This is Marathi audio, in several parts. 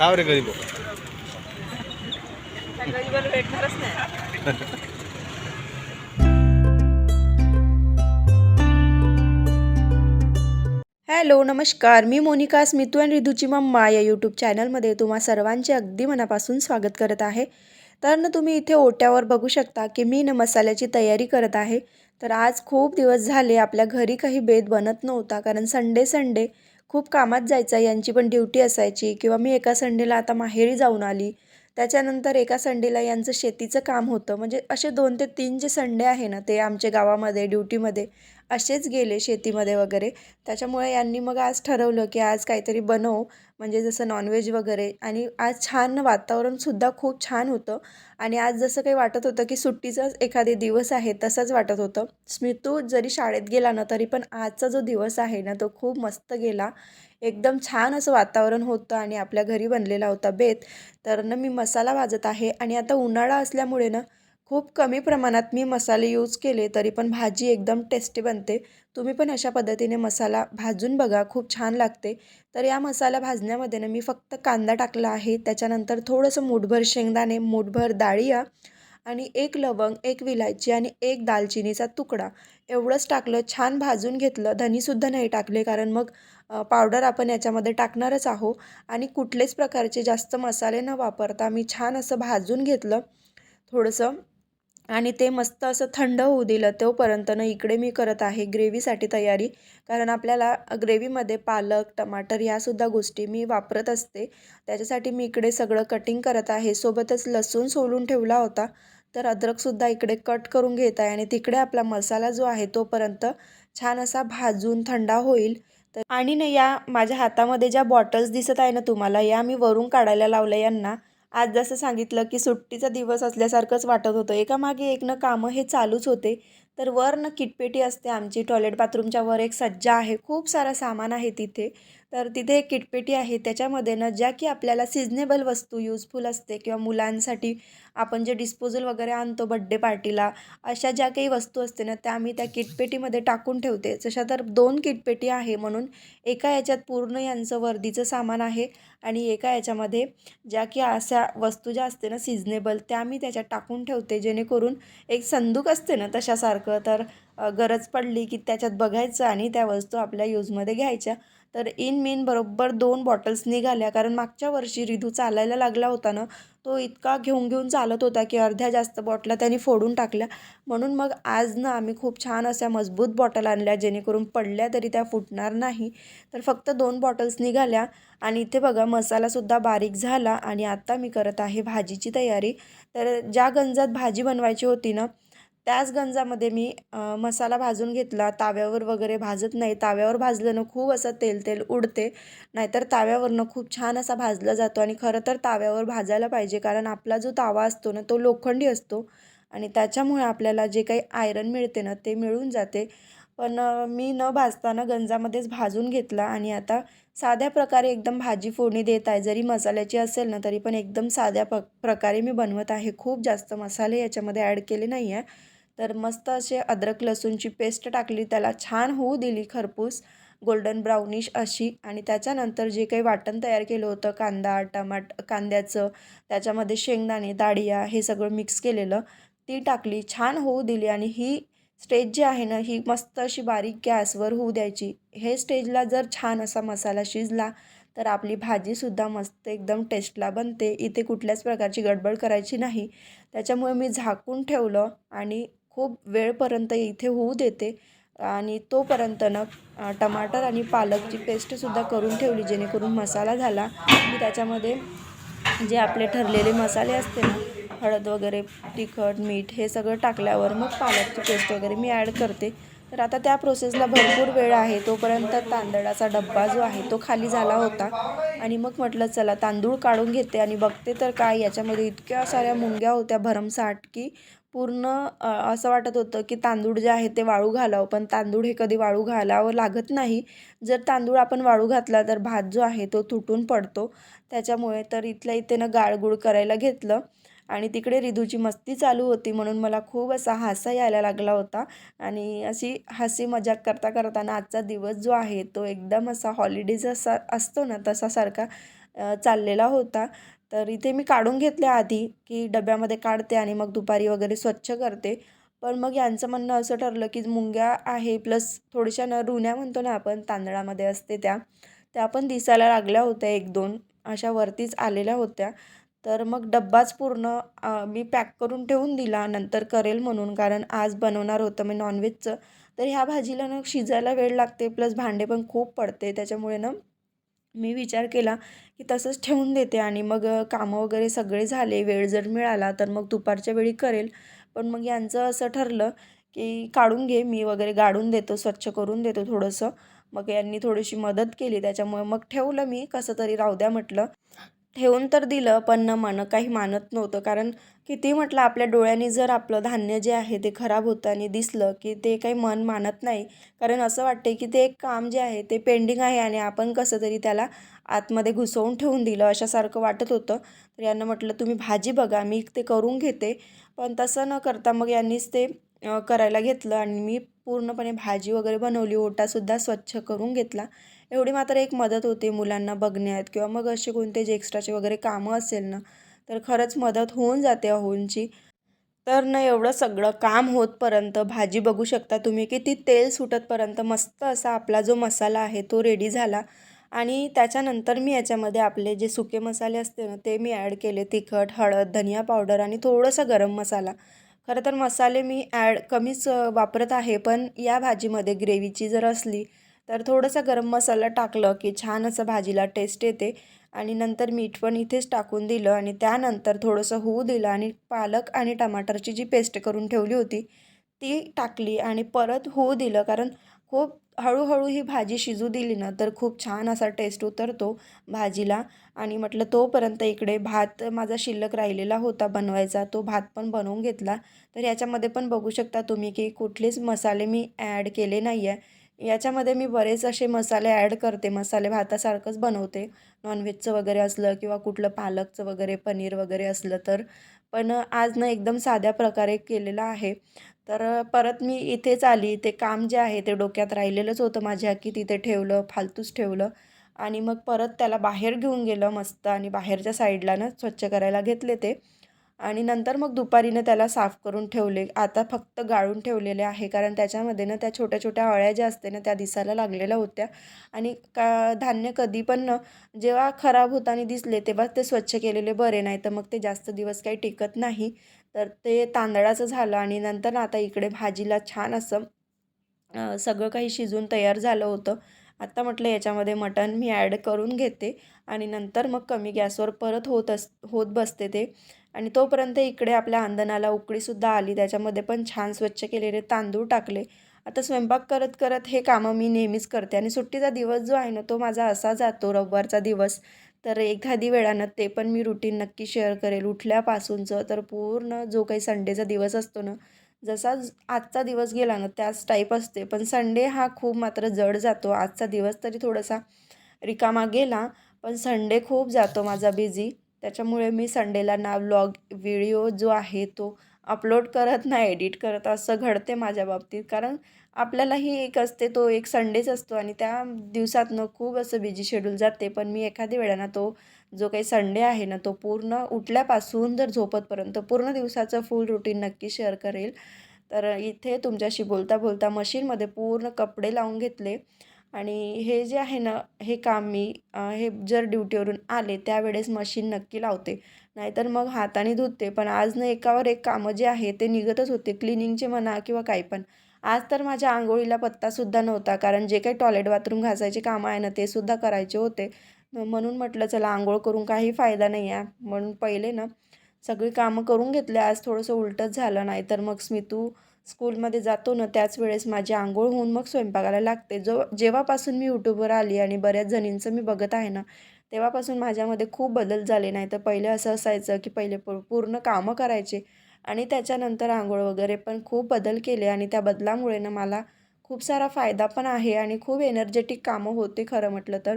का रे गरीब? भेटणारच नाही हॅलो नमस्कार. मी मोनिका स्मितू आणि रिधूची मम्मा या यूट्यूब चॅनलमध्ये तुम्हा सर्वांचे अगदी मनापासून स्वागत करत आहे. तर ना तुम्ही इथे ओट्यावर बघू शकता की मी ना मसाल्याची तयारी करत आहे. तर आज खूप दिवस झाले आपल्या घरी काही बेत बनत नव्हता कारण संडे संडे खूप कामात जायचा यांची पण ड्युटी असायची. किंवा मी एका संडेला आता माहेरी जाऊन आली. त्याच्यानंतर एका संडेला यांचं शेतीचं काम होतं. म्हणजे असे दोन ते तीन जे संडे आहे ना ते आमच्या गावामध्ये ड्युटीमध्ये असेच गेले शेतीमध्ये वगैरे. त्याच्यामुळे यांनी मग आज ठरवलं की आज काहीतरी बनव. म्हणजे जसं नॉनव्हेज वगैरे. आणि आज छान वातावरणसुद्धा खूप छान होतं. आणि आज जसं काही वाटत होतं की सुट्टीचाच एखादे दिवस आहे तसंच वाटत होतं. स्मितू जरी शाळेत गेला ना तरी पण आजचा जो दिवस आहे ना तो खूप मस्त गेला. एकदम छान असं वातावरण होतं आणि आपल्या घरी बनलेला होता बेत. तर ना मी मसाला भाजत आहे. आणि आता उन्हाळा असल्यामुळे ना खूप कमी प्रमाणात मी मसाले यूज केले तरी पण भाजी एकदम टेस्टी बनते. तुम्ही पण अशा पद्धतीने मसाला भाजून बघा खूप छान लागते. तर या मसाला भाजण्यामध्ये ना मी फक्त कांदा टाकला आहे. त्याच्यानंतर थोडंसं मूठभर शेंगदाणे मूठभर डाळिया आणि एक लवंग एक विलायची आणि एक दालचिनीचा तुकडा. एवढंच टाकलं छान भाजून घेतलं. धनीसुद्धा नाही टाकले कारण मग पावडर आपण याच्यामध्ये टाकणारच आहो आणि कुठलेच प्रकारचे जास्त मसाले न वापरता मी छान असं भाजून घेतलं. थोडंसं आणि ते मस्त असं थंड होऊ दिलं तोपर्यंत ना इकडे मी करत आहे ग्रेव्हीसाठी तयारी. कारण आपल्याला ग्रेव्हीमध्ये पालक टमाटर यासुद्धा गोष्टी मी वापरत असते. त्याच्यासाठी मी इकडे सगळं कटिंग करत आहे. सोबतच लसूण सोलून ठेवला होता. तर अद्रकसुद्धा इकडे कट करून घेत आहे आणि तिकडे आपला मसाला जो आहे तोपर्यंत छान असा भाजून थंडा होईल. तर आणि ना या माझ्या हातामध्ये ज्या बॉटल्स दिसत आहे ना तुम्हाला या मी वरून काढायला लावल्या यांना. आज जसं सांगितलं की सुट्टीचा दिवस असल्यासारखंच वाटत होतं. एकामागे एक न कामं हे चालूच होते. तर वर न किटपेटी असते आमची. टॉयलेट बाथरूमच्या वर एक सज्जा आहे. खूप सारं सामान आहे तिथे. तर तिथे एक किटपेटी आहे. त्याच्यामध्ये ना ज्या की आपल्याला सिजनेबल वस्तू यूजफुल असते किंवा मुलांसाठी आपण जे डिस्पोजल वगैरे आणतो बड्डे पार्टीला अशा ज्या काही वस्तू असते ना त्या आम्ही त्या किटपेटीमध्ये टाकून ठेवते. जशा तर दोन किटपेटी आहे म्हणून एका याच्यात पूर्ण यांचं वर्दीचं सामान आहे आणि एका याच्यामध्ये ज्या की अशा वस्तू ज्या असते ना सिजनेबल त्या मी त्याच्यात टाकून ठेवते. जेणेकरून एक संदूक असते ना तशासारखं तर गरज पडली की त्याच्यात बघायचं आणि त्या वस्तू आपल्या यूजमध्ये घ्यायच्या. तर इन मीन बरोबर दोन बॉटल्स निघाल्या. कारण मागच्या वर्षी रिधू चालायला लागला होता ना तो इतका घेऊन घेऊन चालत होता की अर्ध्या जास्त बॉटला त्याने फोडून टाकल्या. म्हणून मग आज ना आम्ही खूप छान अशा मजबूत बॉटल आणल्या जेणेकरून पडल्या तरी त्या फुटणार नाही. तर फक्त दोन बॉटल्स निघाल्या आणि इथे बघा मसालासुद्धा बारीक झाला आणि आता मी करत आहे भाजीची तयारी. तर ज्या गंजात भाजी बनवायची होती ना त्याच गंजामध्ये मी मसाला भाजून घेतला. ताव्यावर वगैरे भाजत नाही. ताव्यावर भाजलं ना खूप असं तेल तेल उडते. नाहीतर ताव्यावरनं खूप छान असा भाजला जातो. आणि खरं तर ताव्यावर भाजायला पाहिजे. कारण आपला जो तावा असतो ना तो लोखंडी असतो. आणि त्याच्यामुळे आपल्याला जे काही आयरन मिळते ना ते मिळून जाते. पण मी न भाजताना गंजामध्येच भाजून घेतला. आणि आता साध्या प्रकारे एकदम भाजी फोडणी देत आहे. जरी मसाल्याची असेल ना तरी पण एकदम साध्या प प्रकारे मी बनवत आहे. खूप जास्त मसाले याच्यामध्ये ॲड केले नाही आहे तर मस्त असे अद्रक लसूणची पेस्ट टाकली त्याला छान होऊ दिली खरपूस गोल्डन ब्राउनिश अशी. आणि त्याच्यानंतर जे काही वाटण तयार केलं होतं कांदा टमाट कांद्याचं त्याच्यामध्ये शेंगदाणे दाडिया हे सगळं मिक्स केलेलं ती टाकली छान होऊ दिली. आणि ही स्टेज जी आहे ना ही मस्त अशी बारीक गॅसवर होऊ द्यायची. हे स्टेजला जर छान असा मसाला शिजला तर आपली भाजीसुद्धा मस्त एकदम टेस्टला बनते. इथे कुठल्याच प्रकारची गडबड करायची नाही. त्याच्यामुळे मी झाकून ठेवलं आणि खूप वेळपर्यंत इथे होऊ देते. आणि तोपर्यंत ना टमाटर आणि पालकची पेस्टसुद्धा करून ठेवली जेणेकरून मसाला झाला. की त्याच्यामध्ये जे आपले ठरलेले मसाले असते ना हळद वगैरे तिखट मीठ हे सगळं टाकल्यावर मग पालकची पेस्ट वगैरे मी ॲड करते. तर आता त्या प्रोसेसला भरपूर वेळ आहे. तोपर्यंत तांदळाचा डब्बा जो आहे तो खाली झाला होता. आणि मग म्हटलं चला तांदूळ काढून घेते आणि बघते तर काय. याच्यामध्ये इतक्या साऱ्या मुंग्या होत्या भरमसाठ की पूर्ण असं वाटत होतं की तांदूळ जे आहे ते वाळू घालावं पण तांदूळ हे कधी वाळू घालावं लागत नाही. जर तांदूळ आपण वाळू घातला तर भात जो आहे तो तुटून पडतो. त्याच्यामुळे तर इथल्या इथे ना गाळगुळ करायला घेतलं. आणि तिकडे रिधूची मस्ती चालू होती म्हणून मला खूप असा हासा यायला लागला होता. आणि अशी हसी मजाक करता करताना आजचा दिवस जो आहे तो एकदम असा हॉलिडेज असा असतो ना तसासारखा चाललेला होता. तर इथे मी काढून घेतले आधी की डब्यामध्ये काढते आणि मग दुपारी वगैरे स्वच्छ करते. पण मग यांचं म्हणणं असं ठरलं की मुंग्या आहे प्लस थोड्याशा न रुण्या म्हणतो ना आपण तांदळामध्ये असते त्या त्या पण दिसायला लागल्या होत्या एक दोन अशा वरतीच आलेल्या होत्या. तर मग डब्बाच पूर्ण मी पॅक करून ठेवून दिला नंतर करेल म्हणून कारण आज बनवणार होतं मी नॉनव्हेजचं. तर ह्या भाजीला ना शिजायला वेळ लागते प्लस भांडे पण खूप पडते त्याच्यामुळे ना मी विचार केला की तसंच ठेवून देते आणि मग कामं वगैरे सगळे झाले वेळ जर मिळाला तर मग दुपारच्या वेळी करेल. पण मग यांचं असं ठरलं की काढून घे मी वगैरे गाडून देतो स्वच्छ करून देतो थोडंसं. मग यांनी थोडीशी मदत केली त्याच्यामुळे मग ठेवलं मी कसं तरी राहू द्या म्हटलं. ठेवून तर दिलं पण न मन काही मानत नव्हतं. कारण किती म्हटलं आपल्या डोळ्यांनी जर आपलं धान्य जे आहे ते खराब होताना दिसलं की ते काही मन मानत नाही. कारण असं वाटते की ते एक काम जे आहे ते पेंडिंग आहे आणि आपण कसं तरी त्याला आतमध्ये घुसवून ठेवून दिलं अशासारखं वाटत होतं. तर यांना म्हटलं तुम्ही भाजी बघा मी ते करून घेते. पण तसं न करता मग यांनीच ते करायला घेतलं आणि मी पूर्णपणे भाजी वगैरे बनवली ओटासुद्धा स्वच्छ करून घेतला. एवढी मात्र एक मदत होते मुलांना बघण्यात किंवा मग असे कोणते जे एक्स्ट्राचे वगैरे कामं असेल ना तर खरंच मदत होऊन जाते अहोंची. तर ना एवढं सगळं काम होतपर्यंत भाजी बघू शकता तुम्ही की ती तेल सुटतपर्यंत मस्त असा आपला जो मसाला आहे तो रेडी झाला. आणि त्याच्यानंतर मी याच्यामध्ये आपले जे सुके मसाले असते ना ते मी ॲड केले. तिखट हळद धनिया पावडर आणि थोडंसं गरम मसाला. खरं तर मसाले मी ॲड कमीच वापरत आहे पण या भाजीमध्ये ग्रेव्हीची जर असली तर थोडंसं गरम मसाला टाकलं की छान असं भाजीला टेस्ट येते. आणि नंतर मीठ पण इथेच टाकून दिलं आणि त्यानंतर थोडंसं होऊ दिलं आणि पालक आणि टमाटरची जी पेस्ट करून ठेवली होती ती टाकली आणि परत होऊ दिलं. कारण खूप हळूहळू ही भाजी शिजू दिली ना तर खूप छान असा टेस्ट उतरतो भाजीला. आणि म्हटलं तोपर्यंत इकडे भात माझा शिल्लक राहिलेला होता बनवायचा तो भात पण बनवून घेतला. तर याच्यामध्ये पण बघू शकता तुम्ही की कुठलेच मसाले मी ॲड केले नाही आहे याच्यामध्ये मी बरेच असे मसाले ॲड करते. मसाले भातासारखंच बनवते. नॉनव्हेजचं वगैरे असलं किंवा कुठलं पालकचं वगैरे पनीर वगैरे असलं तर. पण आज ना एकदम साध्या प्रकारे केलेलं आहे. तर परत मी इथेच आली. ते काम जे आहे ते डोक्यात राहिलेलंच होतं माझ्या की तिथे ठेवलं फालतूच ठेवलं. आणि मग परत त्याला बाहेर घेऊन गेलं मस्त. आणि बाहेरच्या साईडला ना स्वच्छ करायला घेतले ते. आणि नंतर मग दुपारीनं त्याला साफ करून ठेवले. आता फक्त गाळून ठेवलेले आहे कारण त्याच्यामध्ये ना त्या छोट्या छोट्या अळ्या ज्या असते ना त्या दिसायला लागलेल्या होत्या. आणि का धान्य कधी पण जेव्हा खराब होताना दिसले तेव्हा ते स्वच्छ केलेले बरे नाही तर मग ते जास्त दिवस काही टिकत नाही. तर ते तांदळाचं झालं आणि नंतर आता इकडे भाजीला छान असं सगळं काही शिजून तयार झालं होतं. आत्ता म्हटलं याच्यामध्ये मटण मी ॲड करून घेते आणि नंतर मग कमी गॅसवर परत होत अस होत बसते ते. आणि तोपर्यंत इकडे आपल्या अंदनाला उकळीसुद्धा आली. त्याच्यामध्ये पण छान स्वच्छ केलेले तांदूळ टाकले. आता स्वयंपाक करत करत हे कामं मी नेहमीच करते. आणि सुट्टीचा दिवस जो आहे ना तो माझा असा जातो रविवारचा दिवस. तर एखादी वेळानं ते पण मी रुटीन नक्की शेअर करेल. उठल्यापासूनचं तर पूर्ण जो काही संडेचा दिवस असतो ना जसा आजचा दिवस गेला ना त्याच टाईप असते. पण संडे हा खूप मात्र जड जातो. आजचा दिवस तरी थोडासा रिकामा गेला. पण संडे खूप जातो माझा बिझी त्याच्यामुळे मी संडेला ना व्लॉग व्हिडिओ जो आहे तो अपलोड करत नाही एडिट करत. असं घडते माझ्या बाबतीत. कारण आपल्यालाही एक असते तो एक संडेच असतो आणि त्या दिवसातनं खूप असं बिझी शेड्यूल जाते. पण मी एखाद्या वेळानं तो जो काही संडे आहे ना तो पूर्ण उठल्यापासून जर झोपतपर्यंत पूर्ण दिवसाचं फुल रुटीन नक्की शेअर करेल. तर इथे तुमच्याशी बोलता बोलता मशीनमध्ये पूर्ण कपडे लावून घेतले. आणि हे जे आहे ना हे काम मी हे जर ड्युटीवरून आले त्यावेळेस मशीन नक्की लावते. नाहीतर मग हाताने धुते. पण आज न एकावर एक कामं जे आहे ते निघतच होते. क्लिनिंगचे म्हणा किंवा काही पण. आज तर माझ्या आंघोळीला पत्तासुद्धा नव्हता. कारण जे काही टॉयलेट बाथरूम घासायचे कामं आहे ना ते सुद्धा करायचे होते. म्हणून म्हटलं चला आंघोळ करून काही फायदा नाही आहे. म्हणून पहिले ना सगळी कामं करून घेतले. आज थोडंसं उलटच झालं. नाही तर मग स्मितू स्कूलमध्ये जातो ना त्याच वेळेस माझी आंघोळ होऊन मग स्वयंपाकाला लागते. जो जेव्हापासून मी यूट्यूबवर आली आणि बऱ्याच जणींचं मी बघत आहे ना तेव्हापासून माझ्यामध्ये खूप बदल झाले. नाही तर पहिले असं असायचं की पहिले पूर्ण कामं करायचे आणि त्याच्यानंतर आंघोळ वगैरे पण खूप बदल केले आणि त्या बदलामुळे ना मला खूप सारा फायदा पण आहे आणि खूप एनर्जेटिक कामं होते खरं म्हटलं तर.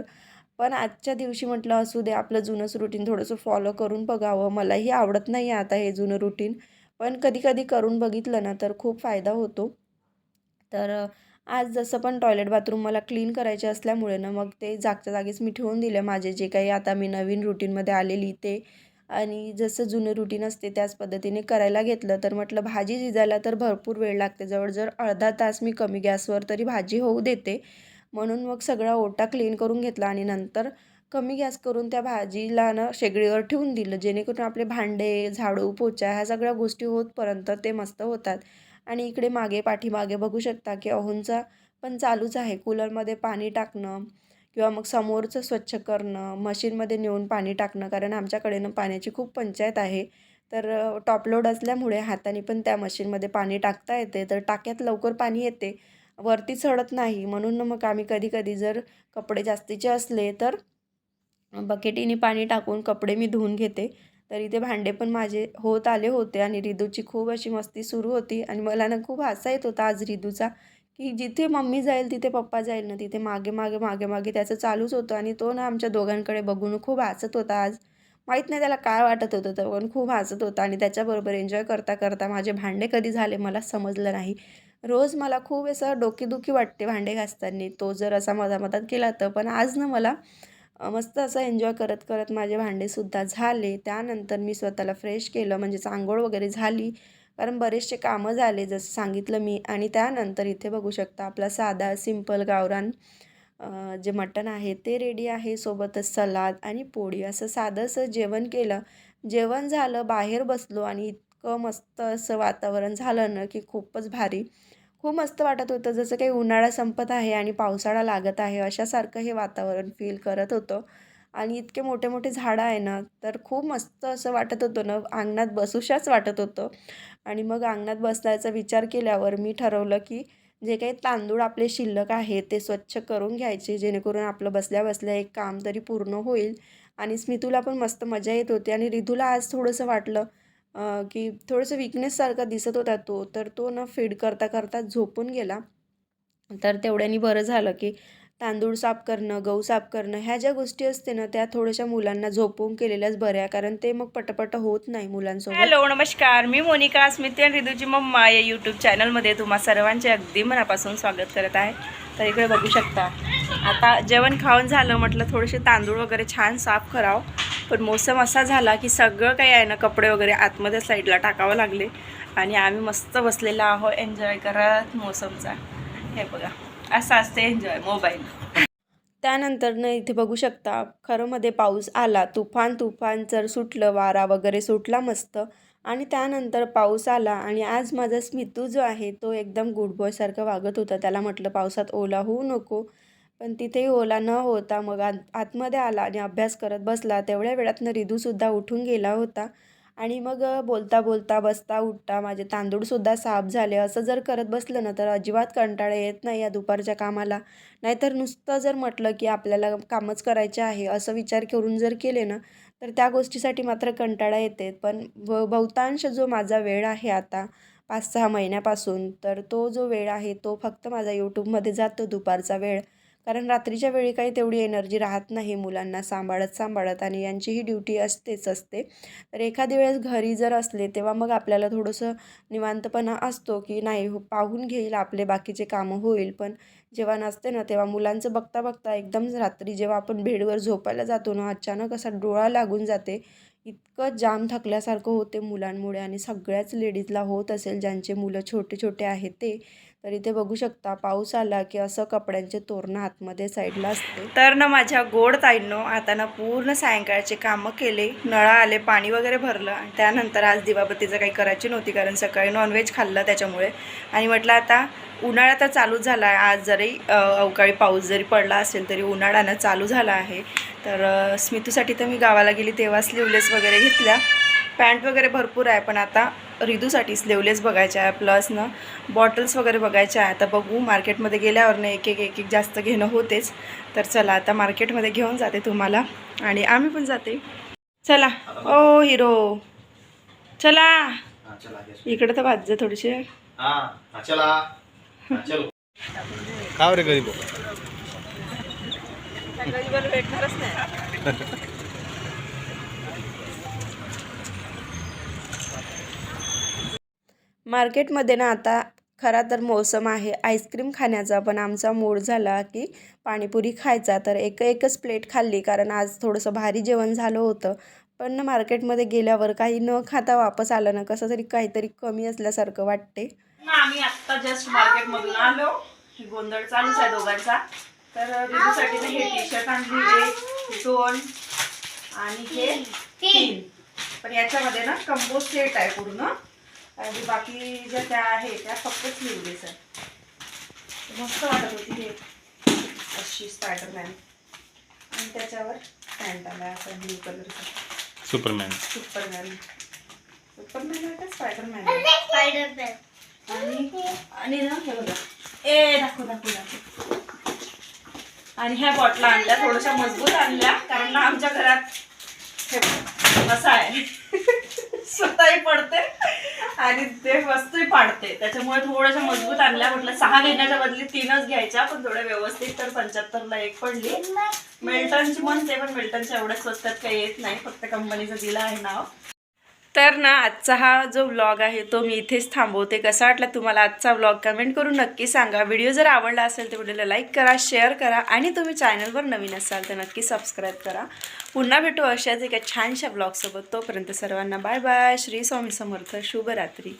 पण आजच्या दिवशी म्हटलं असू दे आपलं जुनंच रुटीन थोडंसं फॉलो करून बघावं. मलाही आवडत नाही आहे आता हे जुनं रुटीन पण कधी कधी करून बघितलं ना तर खूप फायदा होतो. तर आज जसं पण टॉयलेट बाथरूम मला क्लीन करायचे असल्यामुळे ना मग ते जागच्या जागीच मी ठेवून दिले माझे जे काही आता मी नवीन रुटीनमध्ये आलेली ते. आणि जसं जुनं रुटीन असते त्याच पद्धतीने करायला घेतलं तर म्हटलं भाजी शिजायला तर भरपूर वेळ लागते. जवळजवळ अर्धा तास मी कमी गॅसवर तरी भाजी होऊ देते. म्हणून मग सगळा ओटा क्लीन करून घेतला आणि नंतर कमी गॅस करून त्या भाजीला ना शेगडीवर ठेवून दिलं. जेणेकरून आपले भांडे झाडू पोचा ह्या सगळ्या गोष्टी होतपर्यंत ते मस्त होतात. आणि इकडे मागे पाठीमागे बघू शकता की अहोंचा पण चालूच आहे. कूलरमध्ये पाणी टाकणं किंवा मग समोरचं स्वच्छ करणं मशीनमध्ये नेऊन पाणी टाकणं कारण आमच्याकडे पाण्याची खूप पंचायत आहे. तर टॉपलोड असल्यामुळे हाताने पण त्या मशीनमध्ये पाणी टाकता येते. तर टाक्यात लवकर पाणी येते. वरती चढत नाही. म्हणून मग आम्ही कधी कधी जर कपडे जास्तीचे असले तर बकेटीने पाणी टाकून कपडे मी धुवून घेते. तर इथे भांडे पण माझे होत आले होते आणि रिदूची खूप अशी मस्ती सुरू होती आणि मला ना खूप हासा येत होता आज रिदूचा की जिथे मम्मी जाईल तिथे पप्पा जाईल ना तिथे मागे मागे मागे मागे त्याचं चालूच होतं आणि तो ना आमच्या दोघांकडे बघून खूप हसत होता आज. माहीत नाही त्याला काय वाटत होतं तर पण खूप हसत होता आणि त्याच्याबरोबर एन्जॉय करता करता माझे भांडे कधी झाले मला समजलं नाही. रोज मला खूप असं डोकेदुखी वाटते भांडे घासताना. तो जर असा मधा मधात केला तर पण आज ना मला मस्त असं एन्जॉय करत करत माझे भांडेसुद्धा झाले. त्यानंतर मी स्वतःला फ्रेश केलं. म्हणजे आंघोळ वगैरे झाली. कारण बरेचसे कामं झाले जसं सांगितलं मी. आणि त्यानंतर इथे बघू शकता आपला साधा सिंपल गावरान जे मटण आहे ते रेडी आहे. सोबतच सलाद आणि पोळी. असं साधंसं जेवण केलं. जेवण झालं बाहेर बसलो आणि इतकं मस्त असं वातावरण झालं ना की खूपच भारी. खूप मस्त वाटत होतं. जसं काही उन्हाळा संपत आहे आणि पावसाळा लागत आहे अशासारखं हे वातावरण फील करत होतं. आणि इतके मोठे मोठे झाडं आहे ना तर खूप मस्त असं वाटत होतं ना. अंगणात बसूशाच वाटत होतं. आणि मग अंगणात बसण्याचा विचार केल्यावर मी ठरवलं की जे काही तांदूळ आपले शिल्लक आहे ते स्वच्छ करून घ्यायचे जेणेकरून आपलं बसल्या बसल्या एक काम तरी पूर्ण होईल. आणि स्मितूला पण मस्त मजा येत होती आणि रिधूला आज थोडंसं वाटलं की थोडंसं विकनेससारखा दिसत होता तो तर तो ना फीड करता करता झोपून गेला. तर तेवढ्यानी बरं झालं की तांदूळ साफ करणं गहू साफ करणं ह्या ज्या गोष्टी असते ना त्या थोड्याशा मुलांना झोपवून केलेल्याच बऱ्या कारण ते मग पटपट होत नाही मुलांसोबत. हॅलो नमस्कार. मी मोनिका स्मिती आणि रिदूची मम्मा या यूट्यूब चॅनलमध्ये तुम्हा सर्वांचे अगदी मनापासून स्वागत करत आहे. तर इकडे बघू शकता. आता जेवण खाऊन झालं म्हटलं थोडेसे तांदूळ वगैरे छान साफ करावं. पण मोसम असा झाला की सगळं काही आहे ना कपडे वगैरे आतमध्ये साईडला टाकावं लागले. आणि आम्ही मस्त बसलेलो आहो एन्जॉय करत मोसमचा. हे बघा असं असते एन्जॉय मोबाईल त्यानंतरनं इथे बघू शकता खरं मध्ये पाऊस आला. तुफान तुफान जर सुटलं वारा वगैरे सुटला मस्त. आणि त्यानंतर पाऊस आला आणि आज माझा स्मितू जो आहे तो एकदम गुडबॉयसारखं वागत होता. त्याला म्हटलं पावसात ओला होऊ नको. पण तिथेही ओला न होता मग आत आतमध्ये आला आणि अभ्यास करत बसला. तेवढ्या वेळातनं रिदूसुद्धा उठून गेला होता. आणि मग बोलता बोलता बसता उठता माझे तांदूळसुद्धा साफ झाले. असं जर करत बसलं ना तर अजिबात कंटाळा येत नाही या दुपारच्या कामाला. नाहीतर नुसतं जर म्हटलं की आपल्याला कामच करायचे आहे असं विचार करून जर केले ना तर त्या गोष्टीसाठी मात्र कंटाळा येते. पण ब बहुतांश जो माझा वेळ आहे आता पाच सहा महिन्यापासून तर तो जो वेळ आहे तो फक्त माझा यूट्यूबमध्ये जातो दुपारचा वेळ. कारण रात्रीच्या वेळी काही तेवढी एनर्जी राहत नाही मुलांना सांभाळत सांभाळत आणि यांचीही ड्युटी असतेच असते. तर एखादी वेळेस घरी जर असले तेव्हा मग आपल्याला थोडंसं निवांतपणा असतो की नाही हो पाहून घेईल आपले बाकीचे कामं होईल. पण जेव्हा नसते ना तेव्हा मुलांचं बघता बघता एकदम रात्री जेव्हा आपण बेडवर झोपायला जातो ना अचानक असा डोळा लागून जाते. इतकं जाम थकल्यासारखं होते मुलांमुळे आणि सगळ्याच लेडीजला होत असेल ज्यांचे मुलं छोटे छोटे आहेत ते. तर इथे बघू शकता पाऊस आला की असं कपड्यांचे तोरणं आतमध्ये साईडला असते. तर ना माझ्या गोड ताईंनो आता ना पूर्ण सायंकाळचे कामं केले नळा आले पाणी वगैरे भरलं आणि त्यानंतर आज दिवाबत्तीचं काही करायची नव्हती कारण सकाळी नॉनव्हेज खाल्लं त्याच्यामुळे. आणि म्हटलं आता उन्हाळा तर चालूच झाला आहे. आज जरी अवकाळी पाऊस जरी पडला असेल तरी उन्हाळ्यानं चालू झाला आहे. तर स्मितूसाठी तर मी गावाला गेली तेव्हा स्लीवलेस वगैरे घेतल्या. पॅन्ट वगैरे भरपूर आहे पण आता रिदूसाठी स्लीवलेस बघायच्या आहे. प्लस ना बॉटल्स वगैरे बघायच्या आहे. आता बघू मार्केटमध्ये गेल्यावर ना एक एक एक एक जास्त घेणं होतेच. तर चला आता मार्केटमध्ये घेऊन जाते तुम्हाला. आणि आम्ही पण जाते. चला. ओ हिरो. चला. चला इकडे तर वाजते थोडीशी चला. चलो. का रे गरीब भेटणारच नाही. मार्केटमध्ये ना आता खरा तर मोसम आहे. आईस्क्रीम खाण्याचा पण आमचा मूड झाला की पाणीपुरी खायचा. तर एक एकच प्लेट खाल्ली कारण आज थोडंसं भारी जेवण झालं होतं. पण ना मार्केटमध्ये गेल्यावर काही न खाता वापस आलं ना कसं तरी काहीतरी कमी असल्यासारखं वाटते. ना आम्ही आत्ता जस्ट मार्केटमधून आलो. गोंधळ चालूच आहे दोघांचा. तर रिदूसाठी ना हे टी शर्ट आणली एक दोन आणि हे तीन. पण याच्यामध्ये ना कंबो सेट आहे पूर्ण. आणि बाकी ज्या त्या आहे त्या फक्त स्लीवलेस आहे मस्त वाटत होती हे. अशी स्पायडरमॅन आणि त्याच्यावर पॅन्ट आला असा ब्ल्यू कलरचा सुपरमॅन सुपरमॅन सुपरमॅन आहे का स्पायडरमॅन आहे? आणि आणि ना हे बघा. ए दाखव दाखव दाखव. आणि ह्या बॉटला आणल्या थोड्याशा मजबूत आणल्या कारण ना आमच्या घरात हे असा आहे. स्वतःही पडते आणि ते वस्तूही पाडते. त्याच्यामुळे थोड्याशा मजबूत आणल्या. म्हटलं सहा घेण्याच्या बदली तीनच घ्यायच्या पण थोड्या व्यवस्थित तर पंच्याहत्तरला एक पडली. मिल्टनची म्हणते पण मिल्टनच्या एवढ्या स्वस्तात काही येत नाही. फक्त कंपनीचं दिलं आहे नाव. तर ना आजचा हा जो व्लॉग आहे तो मी इथेच थांबवते. कसा वाटला तुम्हाला आजचा व्लॉग कमेंट करून नक्की सांगा. व्हिडिओ जर आवडला असेल तर व्हिडिओला लाईक करा शेअर करा आणि तुम्ही चॅनलवर नवीन असाल तर नक्की सबस्क्राईब करा. पुन्हा भेटू अशाच एका छानशा ब्लॉगसोबत तोपर्यंत सर्वांना बाय बाय श्री स्वामी समर्थ. शुभरात्री.